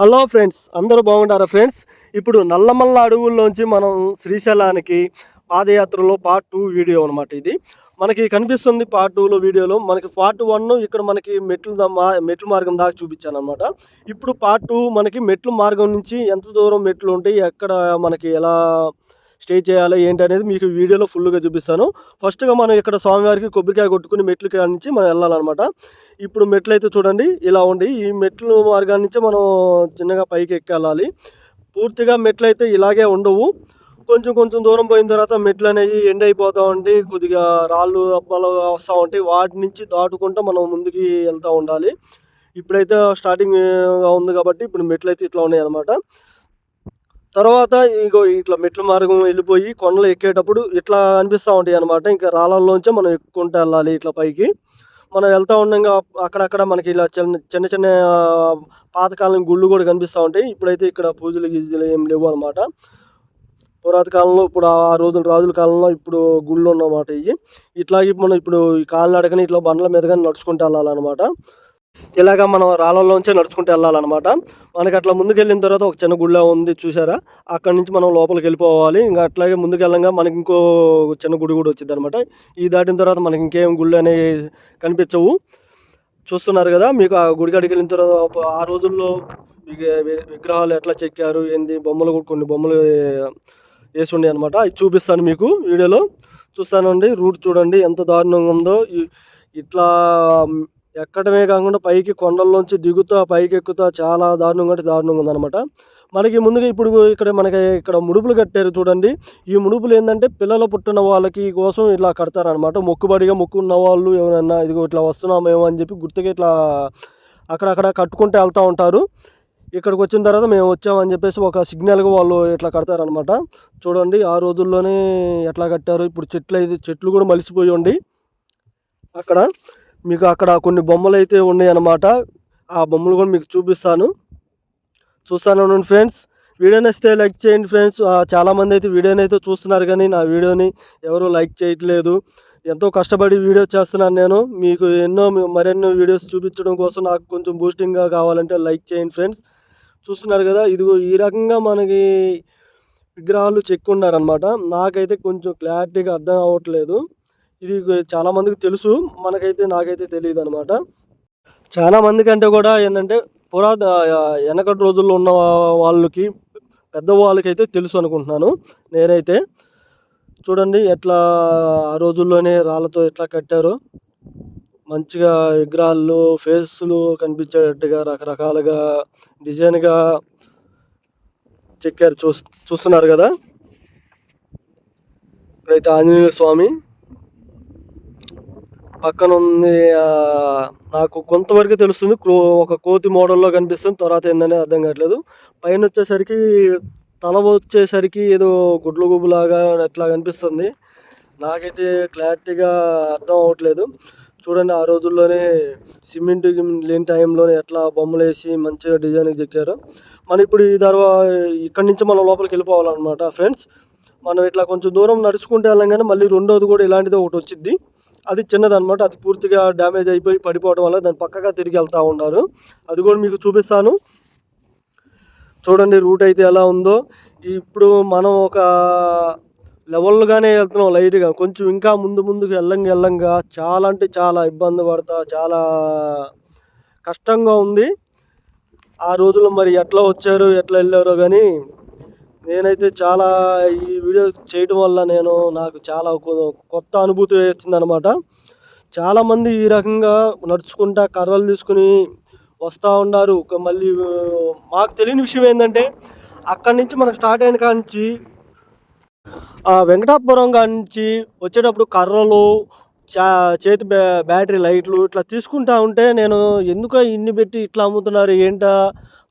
Hello friends అందరూ బాగుంటారా friends? ఇప్పుడు నల్లమల్ల అడవుల్లోంచి మనం శ్రీశైలానికి పాదయాత్రలో పార్ట్ టూ వీడియో అనమాట ఇది. మనకి కనిపిస్తుంది పార్ట్ టూలో వీడియోలో మనకి పార్ట్ వన్ ఇక్కడ మనకి మెట్లు మెట్లు మార్గం దాకా చూపించాను అనమాట ఇప్పుడు పార్ట్ టూ మనకి మెట్లు మార్గం నుంచి ఎంత దూరం మెట్లు ఉంటాయి ఎక్కడ మనకి ఎలా స్టే చేయాలి ఏంటి అనేది మీకు వీడియోలో ఫుల్గా చూపిస్తాను. ఫస్ట్గా మనం ఇక్కడ స్వామివారికి కొబ్బరికాయ కొట్టుకుని మెట్లు కాడ నుంచి మనం వెళ్ళాలన్నమాట. ఇప్పుడు మెట్లు అయితే చూడండి ఇలా ఉండి ఈ మెట్లు మార్గాన్ని నుంచి మనం చిన్నగా పైకి ఎక్కెళ్ళాలి పూర్తిగా మెట్లు అయితే ఇలాగే ఉండవు. కొంచెం కొంచెం దూరం పోయిన తర్వాత మెట్లు అనేవి ఎండ్ అయిపోతూ ఉంటాయి. కొద్దిగా రాళ్ళు అప్పలు వస్తూ ఉంటాయి. వాటి నుంచి దాటుకుంటూ మనం ముందుకి వెళ్తూ ఉండాలి. ఇప్పుడైతే స్టార్టింగ్ ఉంది కాబట్టి ఇప్పుడు మెట్లు అయితే ఇట్లా ఉన్నాయి అనమాట తర్వాత ఇగో ఇట్లా మెట్ల మార్గం వెళ్ళిపోయి కొండలు ఎక్కేటప్పుడు ఇట్లా అనిపిస్తూ ఉంటాయి అనమాట ఇంకా రాళ్ళల్లోంచే మనం ఎక్కుంటూ వెళ్ళాలి ఇట్లా పైకి. మనం వెళ్తూ ఉండగా అక్కడక్కడ మనకి ఇలా చిన్న చిన్న చిన్న పాతకాలం గుళ్ళు కూడా కనిపిస్తూ ఉంటాయి. ఇప్పుడైతే ఇక్కడ పూజలు గీజులు ఏం లేవు అనమాట పురాత కాలంలో ఇప్పుడు ఆ రోజుల రాజుల కాలంలో ఇప్పుడు గుళ్ళు ఉన్నమాట ఇవి. ఇట్లాగే మనం ఇప్పుడు ఈ అడగని ఇట్లా బండ్ల మీద కానీ నడుచుకుంటూ వెళ్ళాలన్నమాట. ఇలాగ మనం రాళ్ళలోంచే నడుచుకుంటూ వెళ్ళాలన్నమాట. మనకి అట్లా ముందుకు వెళ్ళిన తర్వాత ఒక చిన్న గుళ్ళ ఉంది చూసారా? అక్కడి నుంచి మనం లోపలికి వెళ్ళిపోవాలి. ఇంకా అట్లాగే ముందుకు వెళ్ళంగా మనకి ఇంకో చిన్న గుడి కూడా వచ్చింది అనమాట ఈ దాటిన తర్వాత మనకి ఇంకేం గుళ్ళు అనేవి కనిపించవు. చూస్తున్నారు కదా మీకు ఆ గుడి కాడికి వెళ్ళిన తర్వాత ఆ రోజుల్లో మీకు విగ్రహాలు ఎట్లా చెక్కారు ఏంది? బొమ్మలు కూడా కొన్ని బొమ్మలు వేసి ఉండే అనమాట అది చూపిస్తాను మీకు వీడియోలో. చూస్తానండి రూట్ చూడండి ఎంత దారుణంగా ఉందో. ఇట్లా ఎక్కడమే కాకుండా పైకి కొండల్లోంచి దిగుతా పైకి ఎక్కుతా చాలా దారుణంగా అంటే దారుణంగా ఉందన్నమాట. మనకి ముందుగా ఇప్పుడు ఇక్కడ మనకి ఇక్కడ ముడుపులు కట్టారు చూడండి. ఈ ముడుపులు ఏంటంటే పిల్లలు పుట్టిన వాళ్ళకి కోసం ఇలా కడతారనమాట మొక్కుబడిగా మొక్కున్న వాళ్ళు ఎవరైనా ఇదిగో ఇట్లా వస్తున్నామేమో అని చెప్పి గుర్తుగా ఇట్లా అక్కడక్కడ కట్టుకుంటూ వెళ్తూ ఉంటారు. ఇక్కడికి వచ్చిన తర్వాత మేము వచ్చామని చెప్పేసి ఒక సిగ్నల్గా వాళ్ళు ఇట్లా కడతారనమాట చూడండి ఆ రోజుల్లోనే ఎట్లా కట్టారు. ఇప్పుడు చెట్లు అయితే చెట్లు కూడా మలిసిపోయి ఉండి అక్కడ మీకు అక్కడ కొన్ని బొమ్మలు అయితే ఉన్నాయి అన్నమాట ఆ బొమ్మలు కూడా మీకు చూపిస్తాను. చూస్తాను ఫ్రెండ్స్. వీడియోని వస్తే లైక్ చేయండి ఫ్రెండ్స్. చాలామంది అయితే వీడియోని అయితే చూస్తున్నారు కానీ నా వీడియోని ఎవరు లైక్ చేయట్లేదు. ఎంతో కష్టపడి వీడియో చేస్తున్నాను నేను. మీకు ఎన్నో మరెన్నో వీడియోస్ చూపించడం కోసం నాకు కొంచెం బూస్టింగ్గా కావాలంటే లైక్ చేయండి ఫ్రెండ్స్. చూస్తున్నారు కదా ఇదిగో ఈ రకంగా మనకి విగ్రహాలు చెక్కున్నారనమాట నాకైతే కొంచెం క్లారిటీగా అర్థం అవ్వట్లేదు. ఇది చాలా మందికి తెలుసు మనకైతే నాకైతే తెలియదు అనమాట చాలా మంది కంటే కూడా ఏంటంటే పురాత వెనకటి రోజుల్లో ఉన్న వాళ్ళకి పెద్దవాళ్ళకైతే తెలుసు అనుకుంటున్నాను నేనైతే. చూడండి ఎట్లా ఆ రోజుల్లోనే రాళ్ళతో ఎట్లా కట్టారో. మంచిగా విగ్రహాలు ఫేస్లు కనిపించేటట్టుగా రకరకాలుగా డిజైన్గా చెక్కారు చూ చూస్తున్నారు కదా. ఇప్పుడైతే ఆంజనేయ స్వామి. పక్కన ఉంది నాకు కొంతవరకు తెలుస్తుంది క్రో- ఒక కోతి మోడల్లో కనిపిస్తుంది తర్వాత ఏందని అర్థం కావట్లేదు. పైన వచ్చేసరికి తల వచ్చేసరికి ఏదో గుడ్లు గుబులాగా అట్లా కనిపిస్తుంది. నాకైతే క్లారిటీగా అర్థం అవ్వట్లేదు. చూడండి ఆ రోజుల్లోనే సిమెంట్ లేని టైంలోనే ఎట్లా బొమ్మలు వేసి మంచిగా డిజైన్కి చెక్కారు. మనం ఇప్పుడు ఈ తర్వాత ఇక్కడి నుంచి మనం లోపలికి వెళ్ళిపోవాలన్నమాట ఫ్రెండ్స్. మనం ఇట్లా కొంచెం దూరం నడుచుకుంటే వెళ్ళాం కానీ మళ్ళీ రెండోది కూడా ఇలాంటిది ఒకటి వచ్చింది అది చిన్నదనమాట అది పూర్తిగా డ్యామేజ్ అయిపోయి పడిపోవడం వల్ల దాని పక్కగా తిరిగి వెళ్తూ ఉన్నారు. అది కూడా మీకు చూపిస్తాను. చూడండి రూట్ అయితే ఎలా ఉందో. ఇప్పుడు మనం ఒక లెవెల్గానే వెళ్తున్నాం లైట్గా. కొంచెం ఇంకా ముందు ముందుకు వెళ్ళంగా వెళ్ళంగా చాలా అంటే చాలా ఇబ్బంది పడతా చాలా కష్టంగా ఉంది. ఆ రోజుల్లో మరి ఎట్లా వచ్చారు ఎట్లా వెళ్ళారో కానీ నేనైతే చాలా ఈ వీడియో చేయటం వల్ల నేను నాకు చాలా కొత్త అనుభూతి వేస్తుంది అనమాట చాలామంది ఈ రకంగా నడుచుకుంటా కర్రలు తీసుకుని వస్తూ ఉన్నారు మళ్ళీ మాకు తెలియని విషయం ఏంటంటే అక్కడి నుంచి మనకు స్టార్ట్ అయిన కానించి వెంకటాపురం కాడ నుంచి వచ్చేటప్పుడు కర్రలు చా చేతి బ్యా బ్యాటరీ లైట్లు ఇట్లా తీసుకుంటా ఉంటే నేను ఎందుకు ఇన్ని పెట్టి ఇట్లా అమ్ముతున్నారు ఏంటా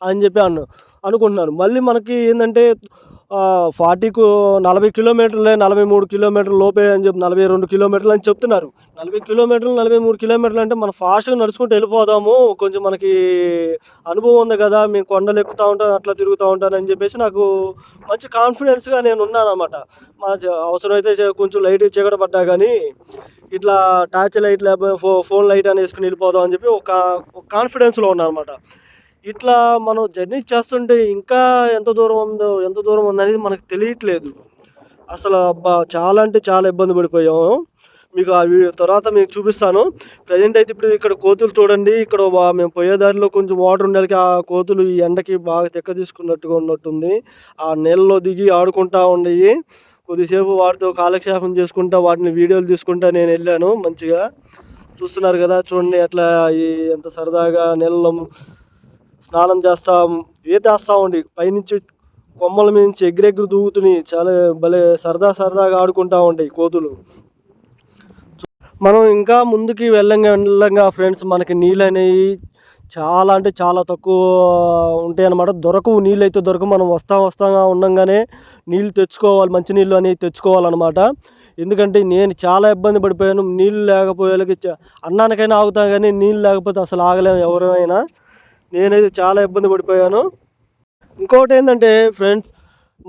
అని చెప్పి అన్నాను అనుకుంటున్నాను మళ్ళీ మనకి ఏంటంటే ఫార్టీకు నలభై కిలోమీటర్లే నలభై మూడు కిలోమీటర్ల లోపే అని చెప్పి నలభై రెండు కిలోమీటర్లు అని చెప్తున్నారు. నలభై కిలోమీటర్లు నలభై మూడు కిలోమీటర్లు అంటే మనం ఫాస్ట్గా నడుచుకుంటూ వెళ్ళిపోదాము. కొంచెం మనకి అనుభవం ఉంది కదా మేము కొండలు ఎక్కుతూ ఉంటాను అట్లా తిరుగుతూ ఉంటాను అని చెప్పేసి నాకు మంచి కాన్ఫిడెన్స్గా నేను ఉన్నాను అనమాట మా అవసరమైతే కొంచెం లైట్ చీకట పడ్డా కానీ ఇట్లా టార్చ్ లైట్ లేకపోతే ఫో ఫోన్ లైట్ అని వేసుకుని వెళ్ళిపోదాం అని చెప్పి ఒక ఒక కాన్ఫిడెన్స్లో ఉన్నాను అనమాట ఇట్లా మనం జర్నీ చేస్తుంటే ఇంకా ఎంత దూరం ఉందో ఎంత దూరం ఉందనేది మనకు తెలియట్లేదు. అసలు అబ్బా చాలా అంటే చాలా ఇబ్బంది పడిపోయాము. మీకు ఆ వీడియో తర్వాత మీకు చూపిస్తాను. ప్రజెంట్ అయితే ఇప్పుడు ఇక్కడ కోతులు చూడండి. ఇక్కడ మేము పోయే దారిలో కొంచెం వాటర్ ఉండడానికి ఆ కోతులు ఈ ఎండకి బాగా తెక్క తీసుకున్నట్టుగా ఉన్నట్టుంది. ఆ నీళ్ళలో దిగి ఆడుకుంటా ఉండయి కొద్దిసేపు వాటితో కాలక్షేపం చేసుకుంటా వాటిని వీడియోలు తీసుకుంటా నేను వెళ్ళాను మంచిగా. చూస్తున్నారు కదా చూడండి అట్లా ఈ ఎంత సరదాగా నీళ్ళలో స్నానం చేస్తాం ఈత వేస్తా ఉండి పైనుంచి కొమ్మల మీద నుంచి ఎగిరెగిరి దూకుతున్నాయి చాలా భలే సరదా సరదాగా ఆడుకుంటా ఉంటాయి కోతులు. మనం ఇంకా ముందుకి వెళ్ళంగా వెళ్ళంగా ఫ్రెండ్స్ మనకి నీళ్ళు అనేవి చాలా అంటే చాలా తక్కువ ఉంటాయి అన్నమాట దొరకవు నీళ్ళు అయితే దొరకవు. మనం వస్తా వస్తాగా ఉండంగానే నీళ్ళు తెచ్చుకోవాలి మంచి నీళ్ళు అనేవి తెచ్చుకోవాలన్నమాట. ఎందుకంటే నేను చాలా ఇబ్బంది పడిపోయాను. నీళ్ళు లేకపోయేలకి అన్నానికైనా ఆగుతాం కానీ నీళ్ళు లేకపోతే అసలు ఆగలేము ఎవరైనా. నేనైతే చాలా ఇబ్బంది పడిపోయాను. ఇంకోటి ఏంటంటే ఫ్రెండ్స్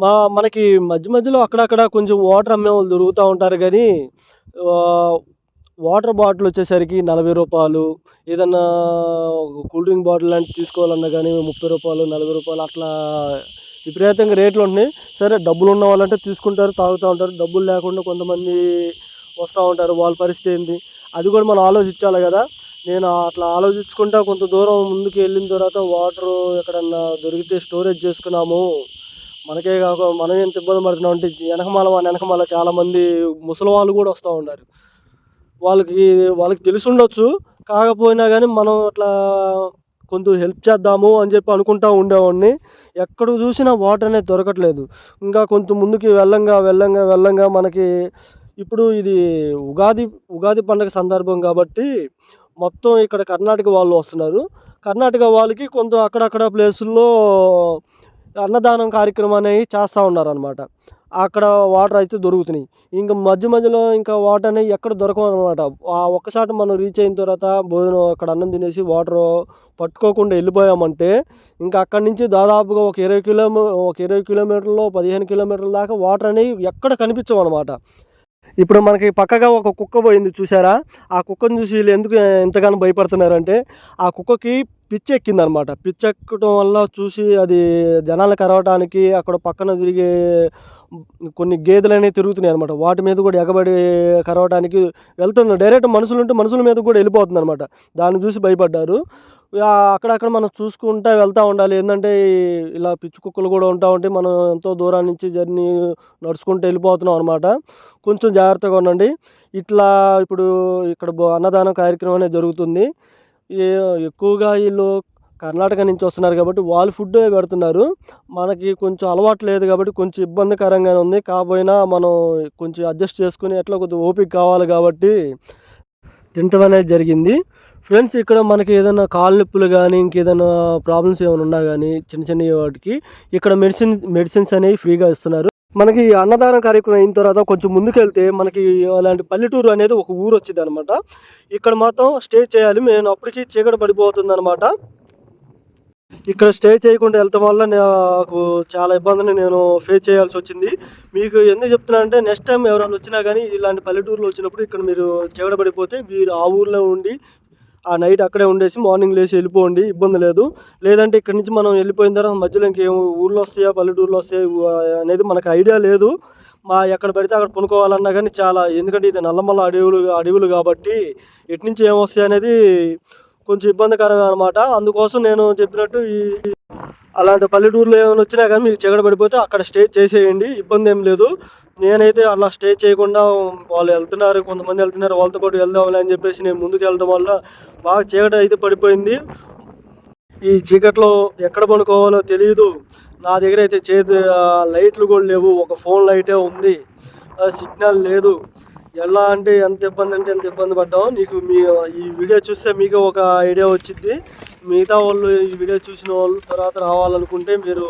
మా మనకి మధ్య మధ్యలో అక్కడక్కడ కొంచెం వాటర్ అమ్మే వాళ్ళు దొరుకుతూ ఉంటారు కానీ వాటర్ బాటిల్ వచ్చేసరికి నలభై రూపాయలు ఏదన్నా కూల్ డ్రింక్ బాటిల్ లాంటివి తీసుకోవాలన్నా కానీ ముప్పై రూపాయలు నలభై రూపాయలు అట్లా విపరీతంగా రేట్లు ఉంటున్నాయి. సరే డబ్బులు ఉన్న వాళ్ళంటే తీసుకుంటారు తాగుతూ ఉంటారు. డబ్బులు లేకుండా కొంతమంది వస్తూ ఉంటారు. వాళ్ళ పరిస్థితి ఏంటి అది కూడా మనం ఆలోచించాలి కదా. నేను అట్లా ఆలోచించుకుంటా కొంత దూరం ముందుకు వెళ్ళిన తర్వాత వాటర్ ఎక్కడన్నా దొరికితే స్టోరేజ్ చేసుకున్నాము. మనకే కాక మనం ఎంత ఇబ్బంది పడుతున్నాం అంటే వెనకమాల మన వెనకమాల చాలామంది ముసలి వాళ్ళు కూడా వస్తూ ఉన్నారు. వాళ్ళకి వాళ్ళకి తెలిసి ఉండొచ్చు. కాకపోయినా కానీ మనం అట్లా కొంచెం హెల్ప్ చేద్దాము అని చెప్పి అనుకుంటా ఉండేవాడిని. ఎక్కడ చూసినా వాటర్ అనేది దొరకట్లేదు. ఇంకా కొంచెం ముందుకి వెళ్ళంగా వెళ్ళంగా వెళ్ళంగా మనకి ఇప్పుడు ఇది ఉగాది ఉగాది పండుగ సందర్భం కాబట్టి మొత్తం ఇక్కడ కర్ణాటక వాళ్ళు వస్తున్నారు. కర్ణాటక వాళ్ళకి కొంత అక్కడక్కడ ప్లేసుల్లో అన్నదానం కార్యక్రమం అనేవి చేస్తూ ఉన్నారనమాట అక్కడ వాటర్ అయితే దొరుకుతున్నాయి. ఇంకా మధ్య మధ్యలో ఇంకా వాటర్ అనేవి ఎక్కడ దొరకవు అనమాట ఆ ఒక్కసారి మనం రీచ్ అయిన తర్వాత భోజనం అక్కడ అన్నం తినేసి వాటర్ పట్టుకోకుండా వెళ్ళిపోయామంటే ఇంకా అక్కడి నుంచి దాదాపుగా ఒక ఇరవై కిలోమీ ఒక ఇరవై కిలోమీటర్లు పదిహేను కిలోమీటర్ల దాకా వాటర్ అనేవి ఎక్కడ కనిపించవు అనమాట ఇప్పుడు మనకి పక్కగా ఒక కుక్క పోయింది చూసారా ఆ కుక్కను చూసి వీళ్ళు ఎందుకు ఎంతగానో భయపడుతున్నారంటే ఆ కుక్కకి పిచ్చి ఎక్కింది అనమాట ఎక్కడం వల్ల చూసి అది జనాలు కరవటానికి అక్కడ పక్కన తిరిగే కొన్ని గేదెలు అనేవి తిరుగుతున్నాయి అనమాట వాటి మీద కూడా ఎగబడి కరవటానికి వెళ్తుంది డైరెక్ట్ మనుషులు ఉంటే మనుషుల మీద కూడా వెళ్ళిపోతుంది అనమాట దాన్ని చూసి భయపడ్డారు. అక్కడక్కడ మనం చూసుకుంటా వెళ్తూ ఉండాలి. ఏంటంటే ఇలా పిచ్చి కుక్కలు కూడా ఉంటా ఉంటే మనం ఎంతో దూరం నుంచి జర్నీ నడుచుకుంటూ వెళ్ళిపోతున్నాం అనమాట. కొంచెం జాగ్రత్తగా ఉండండి. ఇట్లా ఇప్పుడు ఇక్కడ బో- అన్నదానం కార్యక్రమం అనేది జరుగుతుంది. ఎక్కువగా వీళ్ళు కర్ణాటక నుంచి వస్తున్నారు కాబట్టి వాళ్ళు ఫుడ్ పెడుతున్నారు. మనకి కొంచెం అలవాటు లేదు కాబట్టి కొంచెం ఇబ్బందికరంగానే ఉంది. కాకపోయినా మనం కొంచెం అడ్జస్ట్ చేసుకుని ఎట్లా కొద్దిగా ఓపిక కావాలి కాబట్టి తింటం అనేది జరిగింది. ఫ్రెండ్స్ ఇక్కడ మనకి ఏదైనా కాలు నొప్పులు కానీ ఇంకేదైనా ప్రాబ్లమ్స్ ఏమైనా ఉన్నా కానీ చిన్న చిన్న వాటికి ఇక్కడ మెడిసిన్ మెడిసిన్స్ అనేవి ఫ్రీగా ఇస్తున్నారు. మనకి అన్నదాన అన్నదానం కార్యక్రమం అయిన తర్వాత కొంచెం ముందుకెళ్తే మనకి అలాంటి పల్లెటూరు అనేది ఒక ఊరు వచ్చింది అనమాట ఇక్కడ మాత్రం స్టే చేయాలి. నేను అప్పటికి చీకటి పడిపోతుంది అనమాట ఇక్కడ స్టే చేయకుండా వెళ్ళటం వల్ల నాకు చాలా ఇబ్బందిని నేను ఫేస్ చేయాల్సి వచ్చింది. మీకు ఎందుకు చెప్తున్నా అంటే నెక్స్ట్ టైం ఎవరైనా వచ్చినా కానీ ఇలాంటి పల్లెటూరులో వచ్చినప్పుడు ఇక్కడ మీరు చెగడబడిపోతే మీరు ఆ ఊర్లో ఉండి ఆ నైట్ అక్కడే ఉండేసి మార్నింగ్ లేచి వెళ్ళిపోండి ఇబ్బంది లేదు. లేదంటే ఇక్కడ నుంచి మనం వెళ్ళిపోయిన తర్వాత మధ్యలో ఇంకేం ఊర్లో వస్తాయా పల్లెటూరులో వస్తాయి అనేది మనకు ఐడియా లేదు. మా ఎక్కడ పడితే అక్కడ కొనుక్కోవాలన్నా కానీ చాలా ఎందుకంటే ఇది నల్లమల్ల అడవులు అడవులు కాబట్టి ఎటు నుంచి ఏమొస్తాయి అనేది కొంచెం ఇబ్బందికరమే అనమాట అందుకోసం నేను చెప్పినట్టు ఈ అలాంటి పల్లెటూరులో ఏమైనా వచ్చినా కానీ మీకు చెగడ పడిపోతే అక్కడ స్టే చేసేయండి ఇబ్బంది ఏం లేదు. నేనైతే అలా స్టే చేయకుండా వాళ్ళు వెళ్తున్నారు కొంతమంది వెళ్తున్నారు వాళ్ళతో పాటు వెళ్దాంలే అని చెప్పేసి నేను ముందుకు వెళ్ళడం వల్ల బాగా చీకటి అయితే పడిపోయింది. ఈ చీకట్లో ఎక్కడ పడుకోవాలో తెలియదు నా దగ్గర అయితే చేతి లైట్లు కూడా లేవు. ఒక ఫోన్ లైటే ఉంది. సిగ్నల్ లేదు. ఎలా అంటే ఎంత ఇబ్బంది అంటే ఎంత ఇబ్బంది పడ్డాం. నీకు మీ ఈ వీడియో చూస్తే మీకు ఒక ఐడియా వచ్చింది. మిగతా వాళ్ళు ఈ వీడియో చూసిన వాళ్ళు తర్వాత రావాలనుకుంటే మీరు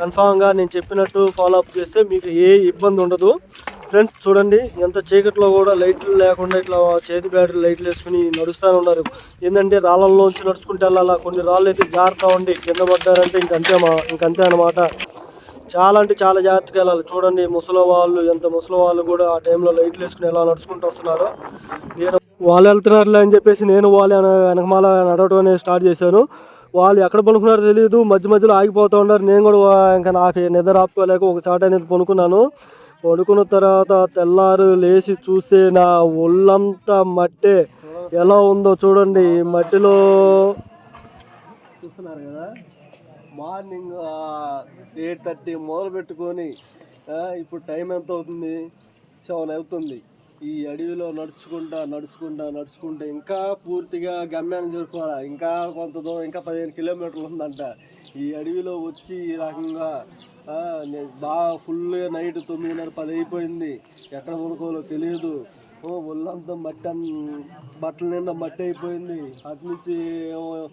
కన్ఫామ్గా నేను చెప్పినట్టు ఫాలో అప్ చేస్తే మీకు ఏ ఇబ్బంది ఉండదు. ఫ్రెండ్స్ చూడండి ఎంత చీకట్లో కూడా లైట్లు లేకుండా ఇట్లా చేతి బ్యాటరీ లైట్లు వేసుకుని నడుస్తూనే ఉన్నారు. ఏంటంటే రాళ్ళల్లోంచి నడుచుకుంటే వెళ్ళాలా? కొన్ని రాళ్ళు అయితే జాగ్రత్త ఉండి కింద పడ్డారంటే ఇంకంతే మా ఇంకంతే అనమాట చాలా అంటే చాలా జాగ్రత్తగా వెళ్ళాలి. చూడండి ముసలి వాళ్ళు ఎంత ముసలి వాళ్ళు కూడా ఆ టైంలో లైట్లు వేసుకుని ఎలా నడుచుకుంటూ వస్తున్నారు. నేను వాళ్ళు వెళ్తున్నారులే అని చెప్పేసి నేను వాళ్ళు వెనకమాల నడవడం అనేది స్టార్ట్ చేశాను. వాళ్ళు ఎక్కడ పనుకున్నారో తెలియదు మధ్య మధ్యలో ఆగిపోతూ ఉన్నారు. నేను కూడా ఇంకా నాకు నిద్ర ఆపుకోలేక ఒక చాట అనేది పనుకున్నాను. పడుకున్న తర్వాత తెల్లారు లేచి చూస్తే నా ఒళ్ళంతా మట్టే. ఎలా ఉందో చూడండి. ఈ మట్టిలో చూస్తున్నారు కదా? మార్నింగ్ ఎయిట్ థర్టీ మొదలు పెట్టుకొని ఇప్పుడు టైం ఎంత అవుతుంది? సెవెన్ అవుతుంది. ఈ అడవిలో నడుచుకుంటా నడుచుకుంటా నడుచుకుంటా ఇంకా పూర్తిగా గమ్యాన్ని చేరుకోవాలా? ఇంకా కొంత దూరం ఇంకా పదిహేను కిలోమీటర్లు ఉందంట. ఈ అడవిలో వచ్చి ఈ రకంగా బాగా ఫుల్గా నైట్ తొమ్మిదిన్నర పది అయిపోయింది. ఎక్కడ పడుకోవాలో తెలియదు. ఓ ఒళ్ళంతా మట్టి బట్టల నిండా మట్టి అయిపోయింది. అటు నుంచి ఏమో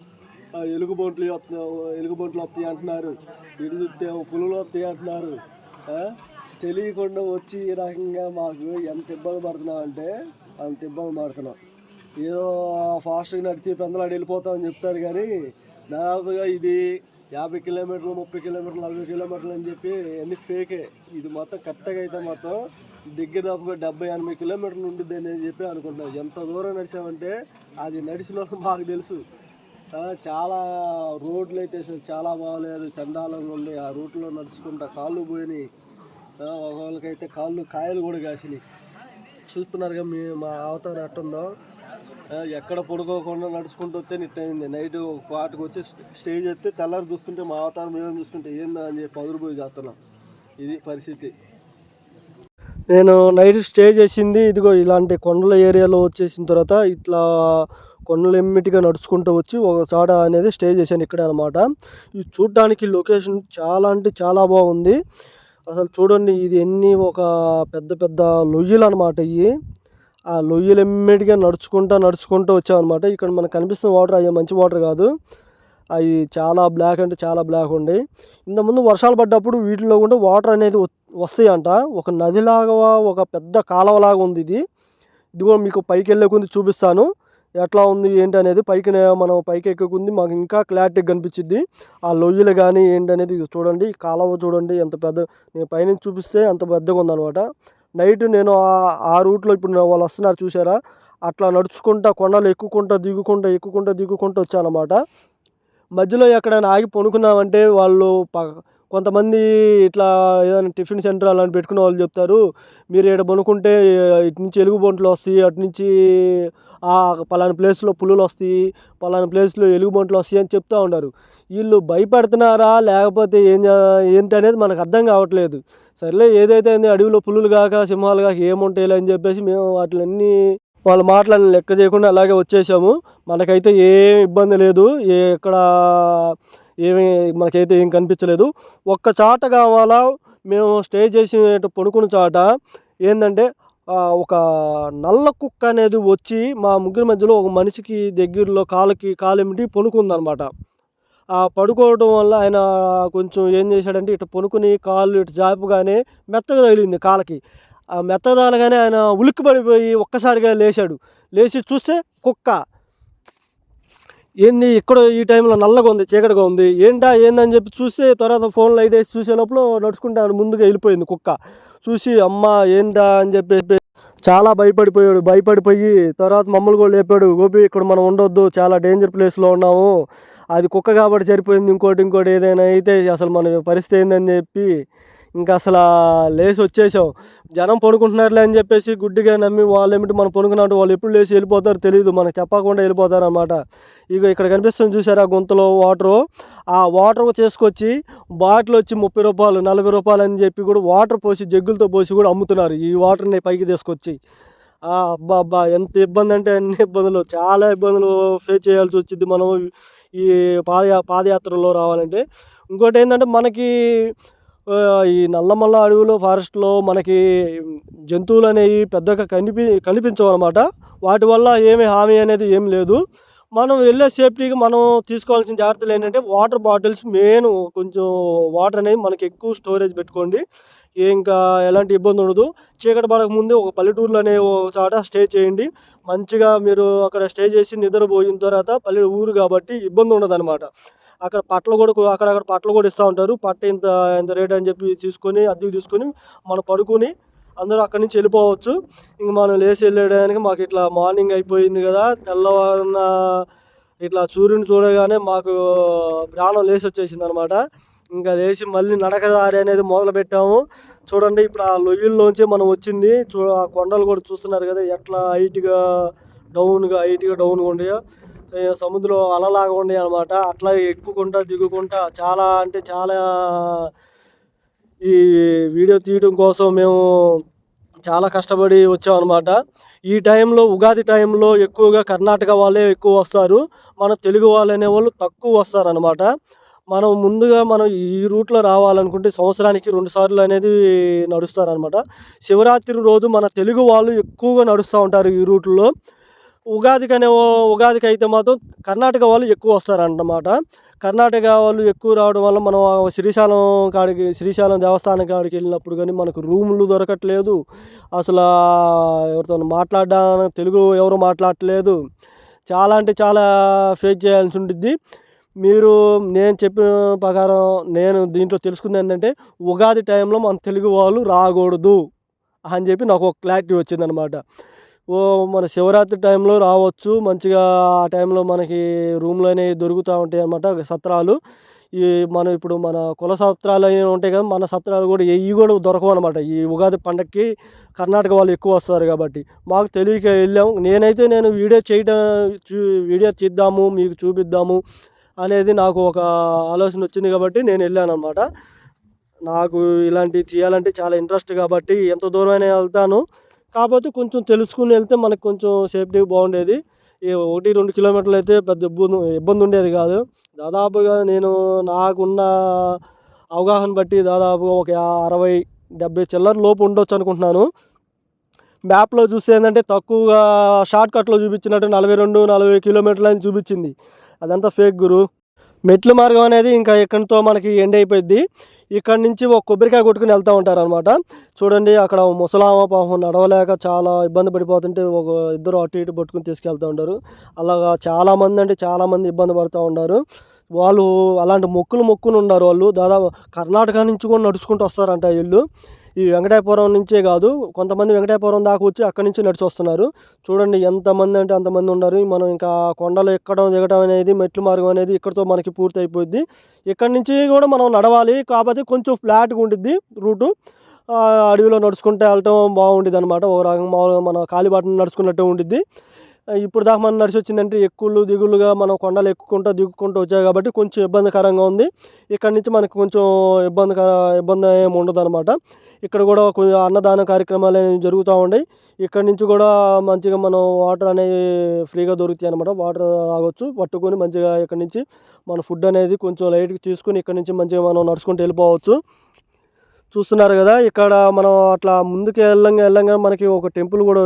ఆ ఎలుగుబంట్లు వస్తా- వస్తాయి అంటున్నారు. ఇటు చూస్తే పులులు వస్తాయి అంటున్నారు. తెలియకుండా వచ్చి ఈ రకంగా మాకు ఎంత ఇబ్బంది పడుతున్నాం అంటే అంత ఇబ్బంది పడుతున్నాం. ఏదో ఫాస్ట్గా నడిచి పెందలాడి వెళ్ళిపోతామని చెప్తారు కానీ దాదాపుగా ఇది యాభై కిలోమీటర్లు ముప్పై కిలోమీటర్లు నలభై కిలోమీటర్లు అని చెప్పి అన్ని ఫేకే ఇది మొత్తం కరెక్ట్గా అయితే మొత్తం దగ్గరదాపుగా డెబ్బై ఎనభై కిలోమీటర్లు ఉండిద్ది అని చెప్పి అనుకుంటున్నాం. ఎంత దూరం నడిచామంటే అది నడిచిన మాకు తెలుసు. చాలా రోడ్లు అయితే అసలు చాలా బాగాలేదు. చండాలంగా ఉంది ఆ రూట్లో నడుచుకుంటా కాళ్ళు పోయినాయి. ఒకళ్ళకైతే కాళ్ళు కాయలు కూడా కాసినాయి. చూస్తున్నారుగా మీ మా అవతారం ఎట్టుందో. ఎక్కడ పడుకోకుండా నడుచుకుంటూ వస్తే నిట్టయింది నైట్ ఒక పాటకు వచ్చి స్టేజ్ ఎత్తే తెల్లారి చూసుకుంటే మా అవతారం మీద చూసుకుంటే ఏందా అని చెప్పి అదురుపోయి చేస్తున్నాం. ఇది పరిస్థితి. నేను నైట్ స్టే చేసింది ఇదిగో ఇలాంటి కొండల ఏరియాలో వచ్చేసిన తర్వాత ఇట్లా కొండలు ఎమ్మిటిగా నడుచుకుంటూ వచ్చి ఒక చాడ అనేది స్టే చేశాను ఇక్కడ అనమాట ఇది చూడడానికి లొకేషన్ చాలా అంటే చాలా బాగుంది. అసలు చూడండి ఇది ఎన్ని ఒక పెద్ద పెద్ద లొయ్యలు అనమాట ఇవి ఆ లొయ్యలు ఎమ్మెడిగా నడుచుకుంటా నడుచుకుంటూ వచ్చామన్నమాట ఇక్కడ మనకు కనిపిస్తున్న వాటర్ అయ్యే మంచి వాటర్ కాదు. అవి చాలా బ్లాక్ అంటే చాలా బ్లాక్ ఉండే. ఇంతకుముందు వర్షాలు పడ్డప్పుడు వీటిలో కూడా వాటర్ అనేది వస్తాయి వస్తాయంట. ఒక నదిలాగా ఒక పెద్ద కాలువలాగా ఉంది ఇది. ఇదిగో మీకు పైకి వెళ్ళే కొంది చూపిస్తాను. ఎట్లా ఉంది ఏంటి అనేది పైకి మనం పైకి ఎక్కుకుంది మాకు ఇంకా క్లారిటీగా కనిపించింది ఆ లొయ్యలు కానీ ఏంటి అనేది చూడండి కాలవ కాలువ చూడండి ఎంత పెద్ద నేను పైనుంచి చూపిస్తే అంత పెద్దగా ఉందనమాట నైట్ నేను ఆ- ఆ రూట్లో ఇప్పుడు వాళ్ళు వస్తున్నారు చూసారా అట్లా నడుచుకుంటా కొండలు ఎక్కుకుంటా దిగుకుంటా ఎక్కుకుంటా దిగుకుంటా వచ్చానమాట. మధ్యలో ఎక్కడైనా ఆగి పనుకున్నామంటే వాళ్ళు ప కొంతమంది ఇట్లా ఏదైనా టిఫిన్ సెంటర్ అలాంటి పెట్టుకున్న వాళ్ళు చెప్తారు మీరు ఇక్కడ పనుకుంటే ఇటు నుంచి ఎలుగుబంట్లు వస్తాయి అటు నుంచి ఆ పలానా ప్లేస్లో పులులు వస్తాయి పలానా ప్లేస్లో ఎలుగుబంట్లు వస్తాయి అని చెప్తూ ఉన్నారు. వీళ్ళు భయపెడుతున్నారా లేకపోతే ఏం ఏంటి అనేది మనకు అర్థం కావట్లేదు. సర్లే ఏదైతే అడవిలో పులులు కాక సింహాలు కాక ఏముంటాయి అని చెప్పేసి మేము వాటిలన్నీ వాళ్ళ మాటలను లెక్క చేయకుండా అలాగే వచ్చేసాము. మనకైతే ఏం ఇబ్బంది లేదు. ఏ ఎక్కడ ఏమి మనకైతే ఏం కనిపించలేదు. ఒక్క చాట కావాలా మేము స్టే చేసి పడుకున్న చాట ఏంటంటే ఒక నల్ల కుక్క అనేది వచ్చి మా ముగ్గురి మధ్యలో ఒక మనిషికి దగ్గరలో కాలుకి కాలెమిటి పొనుకుందనమాట ఆ పడుకోవడం వల్ల ఆయన కొంచెం ఏం చేశాడంటే ఇటు పనుకుని కాళ్ళు ఇటు జాపగానే మెత్తగా తగిలింది కాళ్ళకి. ఆ మెత్తగా తగలగానే ఆయన ఉలిక్కి పడిపోయి ఒక్కసారిగా లేచాడు. లేచి చూస్తే కుక్క. ఏంది ఇక్కడ ఈ టైంలో నల్లగా ఉంది చీకటిగా ఉంది ఏంటా ఏందని చెప్పి చూస్తే తర్వాత ఫోన్ లైట్ వేసి చూసే లోపల నడుచుకుంటాను ముందుగా వెళ్ళిపోయింది కుక్క. చూసి అమ్మ ఏందా అని చెప్పి చాలా భయపడిపోయాడు. భయపడిపోయి తర్వాత మమ్మల్ని కూడా లేపాడు. గోపి ఇక్కడ మనం ఉండొద్దు చాలా డేంజర్ ప్లేస్లో ఉన్నాము. అది కుక్క కాబట్టి సరిపోయింది ఇంకోటి ఇంకోటి ఏదైనా అయితే అసలు మన పరిస్థితి ఏందని చెప్పి ఇంకా అసలు లేచి వచ్చేసాం. జనం పడుకుంటున్నారులే అని చెప్పేసి గుడ్డిగా నమ్మి వాళ్ళు ఏమిటి మనం పడుకున్నట్టు వాళ్ళు ఎప్పుడు లేచి వెళ్ళిపోతారో తెలియదు మనకు చెప్పకుండా వెళ్ళిపోతారు అనమాట ఇక ఇక్కడ కనిపిస్తుంది చూసారా గుంతలో వాటరు. ఆ వాటర్ చేసుకొచ్చి బాటిల్ వచ్చి ముప్పై రూపాయలు నలభై రూపాయలు అని చెప్పి కూడా వాటర్ పోసి జగ్గులతో పోసి కూడా అమ్ముతున్నారు ఈ వాటర్ని పైకి తీసుకొచ్చి. అబ్బా అబ్బా ఎంత ఇబ్బంది అంటే అన్ని ఇబ్బందులు. చాలా ఇబ్బందులు ఫేస్ చేయాల్సి వచ్చింది మనం ఈ పాదయా పాదయాత్రలో రావాలంటే. ఇంకోటి ఏంటంటే మనకి ఈ నల్లమల్ల అడవిలో ఫారెస్ట్లో మనకి జంతువులు అనేవి పెద్దగా కనిపి కనిపించవు అనమాట వాటి వల్ల ఏమి హామీ అనేది ఏం లేదు. మనం వెళ్ళే సేఫ్టీకి మనం తీసుకోవాల్సిన జాగ్రత్తలు ఏంటంటే వాటర్ బాటిల్స్ మెయిన్ కొంచెం వాటర్ అనేది మనకి ఎక్కువ స్టోరేజ్ పెట్టుకోండి. ఇంకా ఎలాంటి ఇబ్బంది ఉండదు. చీకటి పడక ముందే ఒక పల్లెటూరులో అనే ఒక చోట స్టే చేయండి. మంచిగా మీరు అక్కడ స్టే చేసి నిద్రపోయిన తర్వాత పల్లె ఊరు కాబట్టి ఇబ్బంది ఉండదు అక్కడ పట్టలు కూడా అక్కడక్కడ పట్టలు కూడా ఇస్తూ ఉంటారు. పట్ట ఇంత ఇంత రేట్ అని చెప్పి తీసుకొని అద్దెకి తీసుకొని మనం పడుకొని అందరూ అక్కడి నుంచి వెళ్ళిపోవచ్చు. ఇంక మనం లేచి వెళ్ళడానికి మాకు ఇట్లా మార్నింగ్ అయిపోయింది కదా. తెల్లవారున ఇట్లా సూర్యుని చూడగానే మాకు ప్రాణం లేచి వచ్చేసింది అనమాట ఇంకా లేచి మళ్ళీ నడకదారి అనేది మొదలు పెట్టాము. చూడండి ఇప్పుడు ఆ లొయ్యల్లోంచి మనం వచ్చింది. చూ ఆ కొండలు కూడా చూస్తున్నారు కదా ఎట్లా హైట్గా డౌన్గా హైట్గా డౌన్గా ఉండయో సముద్రంలో సముద్రం అలలాగా ఉన్నాయి అనమాట అట్లా ఎక్కుకుంటా దిగుకుంటా చాలా అంటే చాలా ఈ వీడియో తీయడం కోసం మేము చాలా కష్టపడి వచ్చాం అనమాట ఈ టైంలో ఉగాది టైంలో ఎక్కువగా కర్ణాటక వాళ్ళే ఎక్కువ వస్తారు. మన తెలుగు వాళ్ళు అనేవాళ్ళు తక్కువ వస్తారు అనమాట మనం ముందుగా మనం ఈ రూట్లో రావాలనుకుంటే సంవత్సరానికి రెండు సార్లు అనేది నడుస్తారనమాట శివరాత్రి రోజు మన తెలుగు వాళ్ళు ఎక్కువగా నడుస్తూ ఉంటారు ఈ రూట్లో. ఉగాదికి అనే ఉగాదికి అయితే మాత్రం కర్ణాటక వాళ్ళు ఎక్కువ వస్తారన్నమాట. కర్ణాటక వాళ్ళు ఎక్కువ రావడం వల్ల మనం శ్రీశైలం కాడికి శ్రీశైలం దేవస్థానం కాడికి వెళ్ళినప్పుడు కానీ మనకు రూములు దొరకట్లేదు. అసలు ఎవరితో మాట్లాడడానికి తెలుగు ఎవరు మాట్లాడట్లేదు. చాలా అంటే చాలా ఫేస్ చేయాల్సి ఉంటుంది మీరు నేను చెప్పిన ప్రకారం నేను దీంట్లో తెలుసుకుంది ఏంటంటే ఉగాది టైంలో మన తెలుగు వాళ్ళు రాకూడదు అని చెప్పి నాకు ఒక క్లారిటీ వచ్చిందనమాట ఓ మన శివరాత్రి టైంలో రావచ్చు. మంచిగా ఆ టైంలో మనకి రూమ్లు అనేవి దొరుకుతూ ఉంటాయి అన్నమాట సత్రాలు. ఈ మనం ఇప్పుడు మన కుల సత్రాలు అనేవి ఉంటాయి కదా మన సత్రాలు కూడా ఇవి కూడా దొరకవు అనమాట ఈ ఉగాది పండగకి కర్ణాటక వాళ్ళు ఎక్కువ వస్తారు కాబట్టి. మాకు తెలియక వెళ్ళాము నేనైతే నేను వీడియో చేయడం చూ- వీడియో చేద్దాము మీకు చూపిద్దాము అనేది నాకు ఒక ఆలోచన వచ్చింది కాబట్టి నేను వెళ్ళాను అనమాట నాకు ఇలాంటివి చేయాలంటే చాలా ఇంట్రెస్ట్ కాబట్టి ఎంత దూరమైనా వెళ్తాను. కాకపోతే కొంచెం తెలుసుకుని వెళ్తే మనకు కొంచెం సేఫ్టీ బాగుండేది. ఈ ఒకటి రెండు కిలోమీటర్లు అయితే పెద్ద ఇబ్బంది ఇబ్బంది ఉండేది కాదు. దాదాపుగా నేను నాకున్న అవగాహన బట్టి దాదాపుగా ఒక అరవై డెబ్బై చిల్లర లోపు ఉండొచ్చు అనుకుంటున్నాను. మ్యాప్లో చూస్తే ఏంటంటే తక్కువగా షార్ట్ కట్లో చూపించినట్టు నలభై రెండు నలభై కిలోమీటర్లు అని చూపించింది. అదంతా ఫేక్ గురు. మెట్ల మార్గం అనేది ఇంకా ఎక్కడితో మనకి ఎండ్ అయిపోయింది ఇక్కడ నుంచి ఒక కొబ్బరికాయ కొట్టుకుని వెళ్తూ ఉంటారు అనమాట చూడండి అక్కడ ముసలామ పాపం నడవలేక చాలా ఇబ్బంది పడిపోతుంటే ఒక ఇద్దరు అటు ఇటు పట్టుకుని తీసుకెళ్తూ ఉంటారు. అలాగా చాలామంది అంటే చాలామంది ఇబ్బంది పడుతూ ఉన్నారు వాళ్ళు అలాంటి మొక్కులు మొక్కులు ఉన్నారు వాళ్ళు. దాదాపు కర్ణాటక నుంచి కూడా నడుచుకుంటూ వస్తారంట వీళ్ళు. ఈ వెంకటాయపురం నుంచే కాదు కొంతమంది వెంకటాయపురం దాకా వచ్చి అక్కడి నుంచి నడిచి వస్తున్నారు. చూడండి ఎంతమంది అంటే అంతమంది ఉన్నారు. మనం ఇంకా కొండలు ఎక్కడం దిగడం అనేది మెట్లు మార్గం అనేది ఇక్కడితో మనకి పూర్తి అయిపోద్ది ఇక్కడి నుంచి కూడా మనం నడవాలి. కాకపోతే కొంచెం ఫ్లాట్గా ఉంటుంది రూటు. అడవిలో నడుచుకుంటే వెళ్ళటం బాగుంటుంది అనమాట ఓ రకంగా మామూలుగా మన కాలిబాటను నడుచుకున్నట్టు ఉండిద్ది. ఇప్పుడు దాకా మనం నడిచి వచ్చిందంటే ఎక్కువలు దిగులుగా మనం కొండలు ఎక్కుకుంటూ దిగుకుంటూ వచ్చాయి కాబట్టి కొంచెం ఇబ్బందికరంగా ఉంది. ఇక్కడ నుంచి మనకు కొంచెం ఇబ్బందికర ఇబ్బంది ఏమి ఉండదు అనమాట ఇక్కడ కూడా కొంచెం అన్నదాన కార్యక్రమాలు అనేవి జరుగుతూ ఉన్నాయి ఇక్కడ నుంచి కూడా మంచిగా మనం వాటర్ అనేవి ఫ్రీగా దొరుకుతాయి అనమాట వాటర్ తాగొచ్చు పట్టుకొని మంచిగా ఇక్కడ నుంచి మన ఫుడ్ అనేది కొంచెం లైట్గా తీసుకొని ఇక్కడ నుంచి మంచిగా మనం నడుచుకుంటూ వెళ్ళిపోవచ్చు. చూస్తున్నారు కదా ఇక్కడ మనం అట్లా ముందుకు వెళ్ళంగా వెళ్ళంగా మనకి ఒక టెంపుల్ కూడా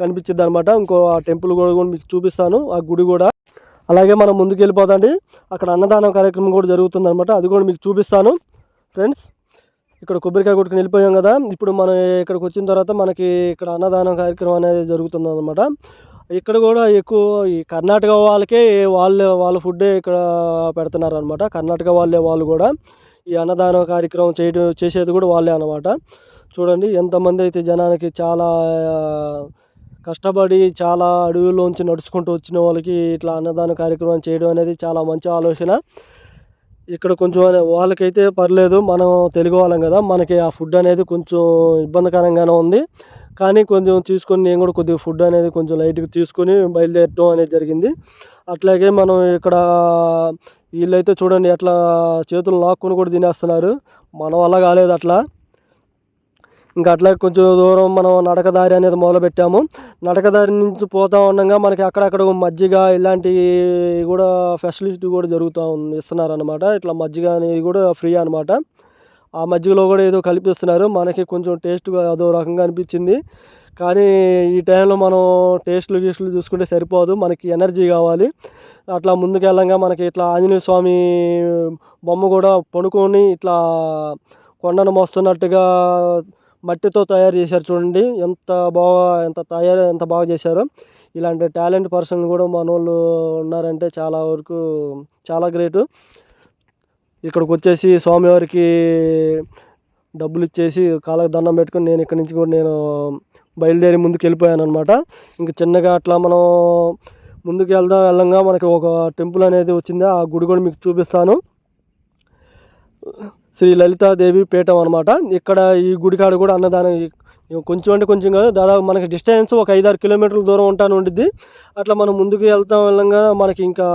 కనిపించింది అనమాట ఇంకో ఆ టెంపుల్ కూడా కూడా మీకు చూపిస్తాను ఆ గుడి కూడా. అలాగే మనం ముందుకు వెళ్ళిపోదండి అక్కడ అన్నదానం కార్యక్రమం కూడా జరుగుతుంది అనమాట అది కూడా మీకు చూపిస్తాను. ఫ్రెండ్స్ ఇక్కడ కొబ్బరికాయ కొట్టుకుని వెళ్ళిపోయాం కదా. ఇప్పుడు మనం ఇక్కడికి వచ్చిన తర్వాత మనకి ఇక్కడ అన్నదానం కార్యక్రమం అనేది జరుగుతుంది అనమాట ఇక్కడ కూడా ఎక్కువ ఈ కర్ణాటక వాళ్ళకే వాళ్ళే వాళ్ళ ఫుడ్డే ఇక్కడ పెడుతున్నారు అనమాట కర్ణాటక వాళ్ళే వాళ్ళు కూడా ఈ అన్నదానం కార్యక్రమం చేయడం చేసేది కూడా వాళ్ళే అనమాట చూడండి ఎంతమంది అయితే జనానికి చాలా కష్టపడి చాలా అడవిలోంచి నడుచుకుంటూ వచ్చిన వాళ్ళకి ఇట్లా అన్నదాన కార్యక్రమం చేయడం అనేది చాలా మంచి ఆలోచన. ఇక్కడ కొంచెం అనే- వాళ్ళకైతే పర్లేదు మనం తెలుగు వాళ్ళం కదా మనకి ఆ ఫుడ్ అనేది కొంచెం ఇబ్బందికరంగానే ఉంది. కానీ కొంచెం తీసుకొని నేను కూడా కొద్దిగా ఫుడ్ అనేది కొంచెం లైట్గా తీసుకొని బయలుదేరడం అనేది జరిగింది. అట్లాగే మనం ఇక్కడ వీళ్ళైతే చూడండి అట్లా చేతులు లాక్కుని కూడా తినేస్తున్నారు. మన వల్ల కాలేదు అట్లా. ఇంకా అట్లా కొంచెం దూరం మనం నడకదారి అనేది మొదలుపెట్టాము. నడకదారి నుంచి పోతా ఉండగా మనకి అక్కడక్కడ మజ్జిగ ఇలాంటివి కూడా ఫెసిలిటీ కూడా జరుగుతూ ఉంది ఇస్తున్నారు అనమాట ఇట్లా మజ్జిగ అనేది కూడా ఫ్రీ అనమాట ఆ మజ్జిగలో కూడా ఏదో కల్పిస్తున్నారు. మనకి కొంచెం టేస్ట్గా అదో రకంగా అనిపించింది. కానీ ఈ టైంలో మనం టేస్ట్లు గీస్ట్లు చూసుకుంటే సరిపోదు. మనకి ఎనర్జీ కావాలి. అట్లా ముందుకెళ్ళంగా మనకి ఇట్లా ఆంజనేయ స్వామి బొమ్మ కూడా పడుకొని ఇట్లా కొండను మోస్తున్నట్టుగా మట్టితో తయారు చేశారు చూడండి. ఎంత బాగా ఎంత తయారు ఎంత బాగా చేశారో. ఇలాంటి టాలెంట్ పర్సన్ కూడా మన వాళ్ళు ఉన్నారంటే చాలా వరకు చాలా గ్రేటు. ఇక్కడికి వచ్చేసి స్వామివారికి డబ్బులు ఇచ్చేసి కాళ్ళకి దండం పెట్టుకొని నేను ఇక్కడి నుంచి కూడా నేను బయలుదేరి ముందుకు వెళ్ళిపోయాను అనమాట ఇంక చిన్నగా అట్లా మనం ముందుకు వెళ్దాం వెళ్ళంగా మనకి ఒక టెంపుల్ అనేది వచ్చింది. ఆ గుడి కూడా మీకు చూపిస్తాను. శ్రీ లలితాదేవి పీఠం అనమాట ఇక్కడ ఈ గుడికాడ కూడా అన్నదానం కొంచెం అంటే కొంచెం కాదు దాదాపు మనకి డిస్టెన్స్ ఒక ఐదారు కిలోమీటర్ల దూరం ఉంటాను ఉండిద్ది. అట్లా మనం ముందుకు వెళ్తాం వెళ్ళంగా మనకి ఇంకా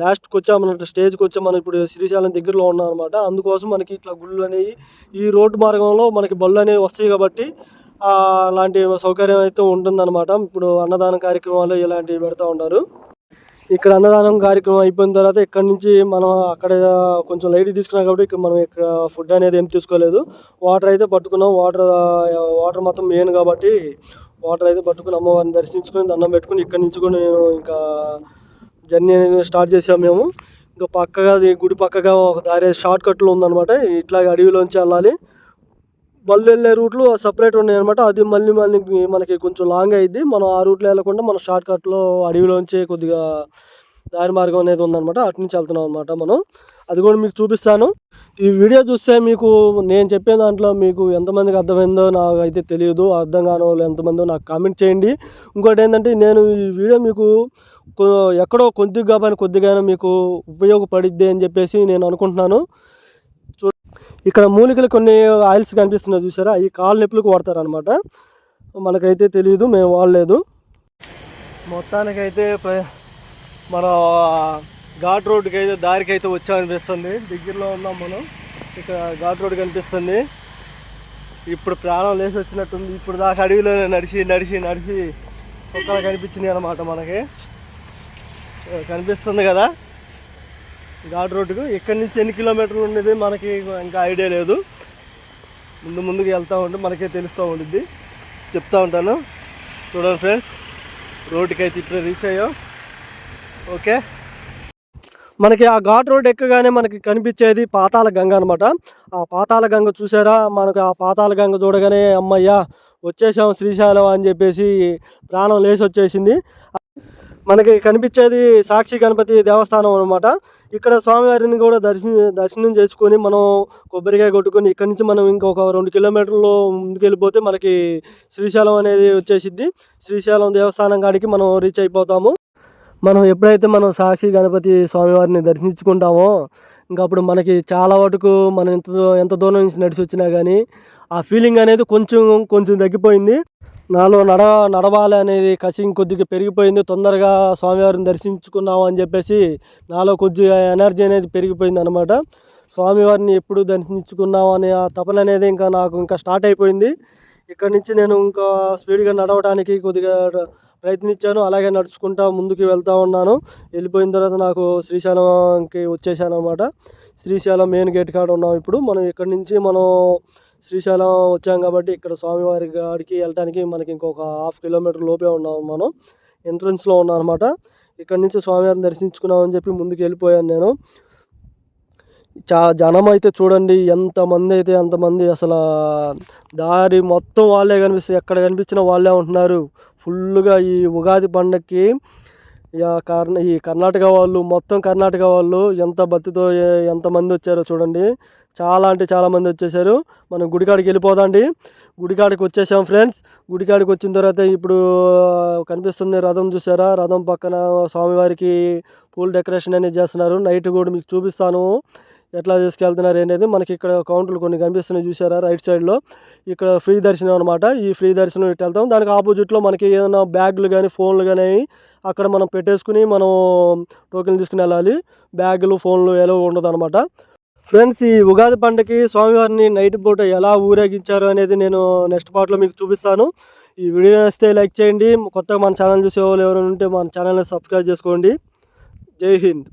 లాస్ట్కి వచ్చాం మన స్టేజ్కి వచ్చాం. మనం ఇప్పుడు శ్రీశైలం దగ్గరలో ఉన్నాం అనమాట అందుకోసం మనకి ఇట్లా గుళ్ళు అనేవి ఈ రోడ్డు మార్గంలో మనకి బళ్ళు అనేవి వస్తాయి కాబట్టి అలాంటి సౌకర్యం అయితే ఉంటుందన్నమాట. ఇప్పుడు అన్నదాన కార్యక్రమాలు ఇలాంటివి పెడతా ఉంటారు. ఇక్కడ అన్నదానం కార్యక్రమం అయిపోయిన తర్వాత ఇక్కడ నుంచి మనం అక్కడ కొంచెం లైట్ తీసుకున్నాం కాబట్టి ఇక్కడ మనం ఇక్కడ ఫుడ్ అనేది ఏం తీసుకోలేదు. వాటర్ అయితే పట్టుకున్నాం. వాటర్ వాటర్ మొత్తం మెయిన్ కాబట్టి వాటర్ అయితే పట్టుకుని అమ్మవారిని దర్శించుకొని దండం పెట్టుకుని ఇక్కడ నుంచి కూడా నేను ఇంకా జర్నీ అనేది స్టార్ట్ చేసాము మేము. ఇంకా పక్కగా గుడి పక్కగా ఒక దారి షార్ట్ కట్లో ఉందన్నమాట. ఇట్లా అడవిలోంచి వెళ్ళాలి. బళ్ళు వెళ్ళే రూట్లు సపరేట్ ఉన్నాయి అనమాట అది మళ్ళీ మళ్ళీ మనకి కొంచెం లాంగ్ అయింది మనం ఆ రూట్లో వెళ్ళకుండా మన షార్ట్ కట్లో అడవిలోంచి కొద్దిగా దారి మార్గం అనేది ఉందన్నమాట. అటు నుంచి వెళ్తున్నాం అనమాట మనం. అది కూడా మీకు చూపిస్తాను. ఈ వీడియో చూస్తే మీకు నేను చెప్పే దాంట్లో మీకు ఎంతమందికి అర్థమైందో నాకు అయితే తెలియదు. అర్థం కాని వాళ్ళు ఎంతమందో నాకు కామెంట్ చేయండి. ఇంకోటి ఏంటంటే నేను ఈ వీడియో మీకు ఎక్కడో కొద్దిగా పని కొద్దిగా మీకు ఉపయోగపడిద్ది అని చెప్పేసి నేను అనుకుంటున్నాను. ఇక్కడ మూలికలు కొన్ని ఆయిల్స్ కనిపిస్తున్నాయి చూసారా? అవి కాలు నొప్పులకు వాడతారనమాట మనకైతే తెలియదు మేము వాడలేదు. మొత్తానికైతే ప్ర- మన ఘాట్ రోడ్డుకి అయితే దారికి అయితే వచ్చామనిపిస్తుంది. దగ్గరలో ఉన్నాం మనం. ఇక్కడ ఘాట్ రోడ్ కనిపిస్తుంది. ఇప్పుడు ప్రాణం లేచి వచ్చినట్టుంది. ఇప్పుడు దాకా అడవిలో నడిచి నడిచి నడిచి కుక్కలు కనిపించినాయి అనమాట మనకి. కనిపిస్తుంది కదా? ఘాట్ రోడ్డుకు. ఎక్కడి నుంచి ఎన్ని కిలోమీటర్లు ఉండేది మనకి ఇంకా ఐడియా లేదు. ముందు ముందుకు వెళ్తూ ఉంటే మనకే తెలుస్తూ ఉండిద్ది. చెప్తా ఉంటాను. చూడండి ఫ్రెండ్స్ రోడ్డుకి అయితే ఇప్పుడే రీచ్ అయ్యాం. ఓకే. మనకి ఆ ఘాట్ రోడ్ ఎక్కగానే మనకి కనిపించేది పాతాల గంగ అనమాట ఆ పాతాల గంగ చూసారా? మనకు ఆ పాతాల గంగ చూడగానే అమ్మయ్య వచ్చేసాం శ్రీశైలం అని చెప్పేసి ప్రాణం లేచి వచ్చేసింది మనకి కనిపించేది సాక్షి గణపతి దేవస్థానం అనమాట ఇక్కడ స్వామివారిని కూడా దర్శనం దర్శనం చేసుకొని మనం కొబ్బరికాయ కొట్టుకొని ఇక్కడ నుంచి మనం ఇంకొక రెండు కిలోమీటర్లు ముందుకెళ్ళిపోతే మనకి శ్రీశైలం అనేది వచ్చేసిద్ది. శ్రీశైలం దేవస్థానం కాడికి మనం రీచ్ అయిపోతాము. మనం ఎప్పుడైతే మనం సాక్షి గణపతి స్వామివారిని దర్శించుకుంటామో ఇంకా అప్పుడు మనకి చాలా వరకు మనం ఎంత ఎంత దూరం నుంచి నడిచి వచ్చినా కానీ ఆ ఫీలింగ్ అనేది కొంచెం కొంచెం తగ్గిపోయింది. నాలో నడ నడవాలి అనేది కసి కొద్దిగా పెరిగిపోయింది. తొందరగా స్వామివారిని దర్శించుకున్నాము అని చెప్పేసి నాలో కొద్దిగా ఎనర్జీ అనేది పెరిగిపోయింది అనమాట స్వామివారిని ఎప్పుడు దర్శించుకున్నాము అనే ఆ తపన అనేది ఇంకా నాకు ఇంకా స్టార్ట్ అయిపోయింది. ఇక్కడ నుంచి నేను ఇంకా స్పీడ్గా నడవడానికి కొద్దిగా ప్రయత్నించాను. అలాగే నడుచుకుంటా ముందుకు వెళ్తా ఉన్నాను. వెళ్ళిపోయిన తర్వాత నాకు శ్రీశైలంకి వచ్చేసాను అనమాట శ్రీశైలం మెయిన్ గేట్ కాడ ఉన్నాం ఇప్పుడు. మనం ఇక్కడ నుంచి మనం శ్రీశైలం వచ్చాం కాబట్టి ఇక్కడ స్వామివారి గాడికి వెళ్ళడానికి మనకి ఇంకొక హాఫ్ కిలోమీటర్ లోపే ఉన్నాం మనం. ఎంట్రన్స్లో ఉన్నాం అనమాట ఇక్కడ నుంచి స్వామివారిని దర్శించుకున్నామని చెప్పి ముందుకు వెళ్ళిపోయాను నేను. చా జనం అయితే చూడండి ఎంతమంది అయితే అంతమంది అసలు దారి మొత్తం వాళ్ళే కనిపిస్తుంది ఎక్కడ కనిపించినా వాళ్ళే ఉంటున్నారు. ఫుల్గా ఈ ఉగాది పండగకి ఇక కర్ణ ఈ కర్ణాటక వాళ్ళు మొత్తం కర్ణాటక వాళ్ళు ఎంత బతితో ఎంతమంది వచ్చారో చూడండి. చాలా అంటే చాలామంది వచ్చేసారు. మనం గుడికాడికి వెళ్ళిపోదాండి. గుడికాడికి వచ్చేసాం ఫ్రెండ్స్. గుడికాడికి వచ్చిన తర్వాత ఇప్పుడు కనిపిస్తుంది రథం చూసారా? రథం పక్కన స్వామివారికి పూల్ డెకరేషన్ అనేది చేస్తున్నారు. నైట్ కూడా మీకు చూపిస్తాను. ఎట్లా తీసుకెళ్తున్నారు అనేది మనకి ఇక్కడ కౌంటర్లు కొన్ని కనిపిస్తున్నాయి చూసారా? రైట్ సైడ్లో. ఇక్కడ ఫ్రీ దర్శనం అనమాట ఈ ఫ్రీ దర్శనం ఇటు వెళ్తాం. దానికి ఆపోజిట్లో మనకి ఏదైనా బ్యాగులు కానీ ఫోన్లు కానీ అక్కడ మనం పెట్టేసుకుని మనం టోకెన్లు తీసుకుని వెళ్ళాలి. బ్యాగులు ఫోన్లు ఎలా ఉండదు అనమాట ఫ్రెండ్స్ ఈ ఉగాది పండుగకి స్వామివారిని నైట్ పూట ఎలా ఊరేగించారు అనేది నేను నెక్స్ట్ పార్ట్లో మీకు చూపిస్తాను. ఈ వీడియో నచ్చితే లైక్ చేయండి. కొత్తగా మన ఛానల్ చూసే వాళ్ళు ఎవరైనా ఉంటే మన ఛానల్ని సబ్స్క్రైబ్ చేసుకోండి. జై హింద్.